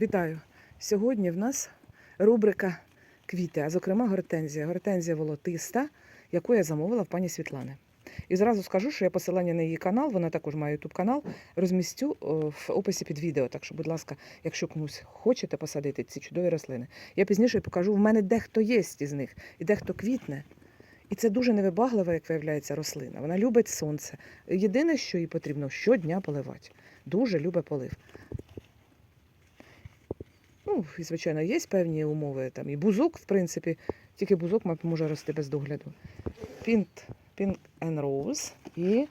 Вітаю! Сьогодні в нас рубрика квіти, а зокрема гортензія. Гортензія волотиста, яку я замовила в пані Світлани. І зразу скажу, що я посилання на її канал, вона також має YouTube канал, розмістю в описі під відео. Так що, будь ласка, якщо комусь хочете посадити ці чудові рослини, я пізніше покажу. В мене дехто є із них, і дехто квітне. І це дуже невибаглива, як виявляється, рослина. Вона любить сонце. Єдине, що їй потрібно щодня поливати. Дуже любить полив. Ну, і, звичайно, є певні умови. Там і бузок, в принципі, тільки бузок може рости без догляду. Pink, Pink and Rose і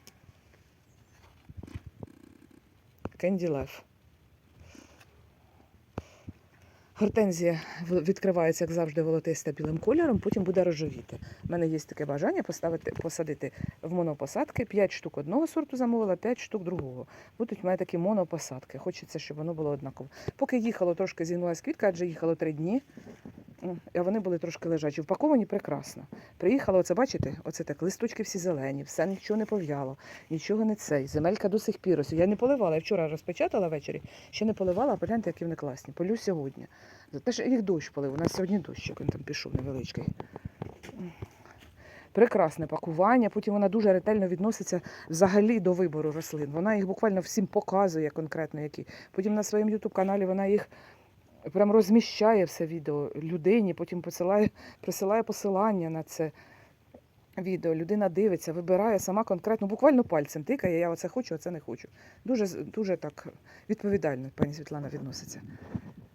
Candy Leaf. Гортензія відкривається, як завжди, волотиста білим кольором, потім буде рожевіти. У мене є таке бажання поставити, посадити в монопосадки 5 штук одного сорту замовила, 5 штук другого. Будуть в мене такі монопосадки. Хочеться, щоб воно було однаково. Поки їхало трошки зігнулась квітка, адже їхало 3 дні. А вони були трошки лежачі. Впаковані прекрасно. Приїхало, оце бачите, оце так, листочки всі зелені, все нічого не пов'яло, нічого не цей. Земелька до сих пір. Я не поливала. Я вчора розпечатала ввечері, ще не поливала, а погляньте, які вони класні. Полю сьогодні. Те, що їх дощ полив. У нас сьогодні дощ, як він там пішов невеличкий. Прекрасне пакування. Потім вона дуже ретельно відноситься взагалі до вибору рослин. Вона їх буквально всім показує конкретно які. Потім на своєму youtube каналі вона їх прям розміщає все відео людині, потім посилає, присилає посилання на це відео. Людина дивиться, вибирає сама конкретно, буквально пальцем тикає, я оце хочу, оце не хочу. Дуже, дуже так відповідально пані Світлана відноситься.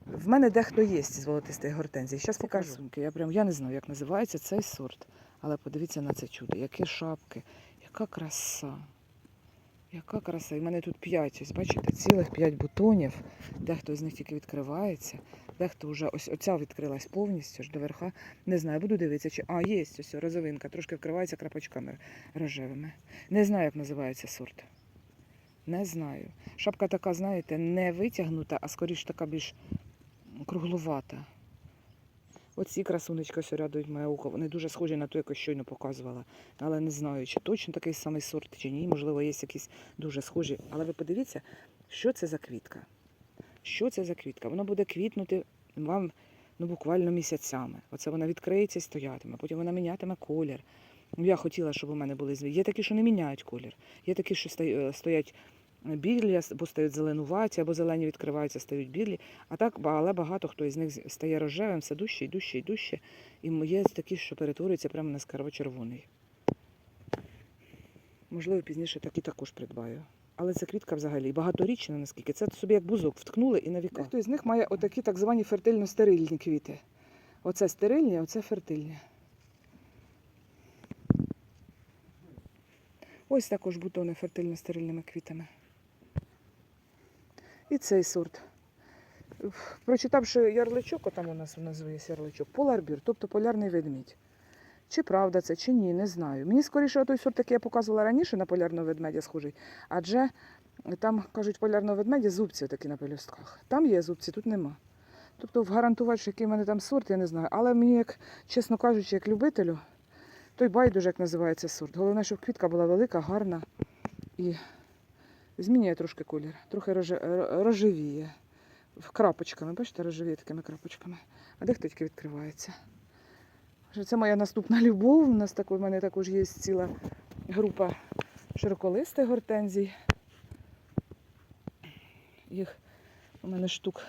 В мене дехто є з золотистої гортензії. Зараз покажу. Я прям я не знаю, як називається цей сорт. Але подивіться на це чудо, які шапки, яка краса. Яка краса. І в мене тут п'ять, ось бачите, цілих п'ять бутонів. Дехто з них тільки відкривається, дехто вже ось оця відкрилась повністю аж до верха. Не знаю, буду дивитися, чи. А, є ось розовинка, трошки вкривається крапочками рожевими. Не знаю, як називається сорт. Не знаю. Шапка така, знаєте, не витягнута, а скоріш така більш круглувата. Оці красунечки ось рядують моє око. Вони дуже схожі на ту, яку щойно показувала. Але не знаю, чи точно такий самий сорт, чи ні. Можливо, є якісь дуже схожі. Але ви подивіться, що це за квітка. Що це за квітка? Воно буде квітнути вам ну, буквально місяцями. Оце вона відкриється і стоятиме, потім вона мінятиме колір. Ну, Я хотіла, щоб у мене були зві. Є такі, що не міняють колір. Є такі, що стоять білі, або стають зеленуваті, або зелені відкриваються, стають білі. А так, але багато хто із них стає рожевим, все дужче і дужче і дужче. І є такі, що перетворюються прямо на скарво-червоний. Можливо, пізніше такі також придбаю. Але ця квітка взагалі багаторічна, наскільки. Це собі як бузок вткнули і на віка. Хто із них має отакі так звані фертильно-стерильні квіти. Оце стерильні, оце фертильні. Ось також бутони фертильно-стерильними квітами. І цей сорт. Прочитавши ярличок, отам у нас внизу є ярличок, поларбір, тобто полярний ведмідь. Чи правда це, чи ні, не знаю. Мені скоріше той сорт, який я показувала раніше на полярного ведмедя схожий, адже там, кажуть, полярного ведмедя зубці такі на пелюстках. Там є зубці, тут нема. Тобто гарантувати, що який в мене там сорт, я не знаю. Але мені, як, чесно кажучи, як любителю, той байдуже, як називається сорт. Головне, щоб квітка була велика, гарна і змінює трошки колір, трохи рожевіє. Крапочками, бачите, рожевіє такими крапочками. А дехто тільки відкривається. Це моя наступна любов. У нас так, у мене також є ціла група широколистих гортензій. Їх у мене штук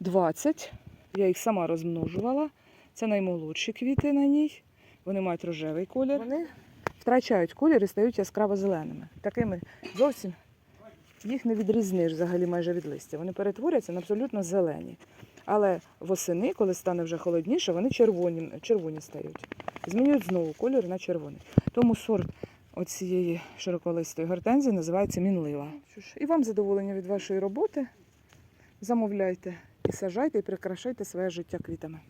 20. Я їх сама розмножувала. Це наймолодші квіти на ній. Вони мають рожевий колір. Вони втрачають колір і стають яскраво зеленими. Такими зовсім їх не відрізниш взагалі майже від листя. Вони перетворяться на абсолютно зелені. Але восени, коли стане вже холодніше, вони червоні, червоні стають. Змінюють знову колір на червоний. Тому сорт оцієї широколистої гортензії називається мінлива. І вам задоволення від вашої роботи. Замовляйте і сажайте, і прикрашайте своє життя квітами.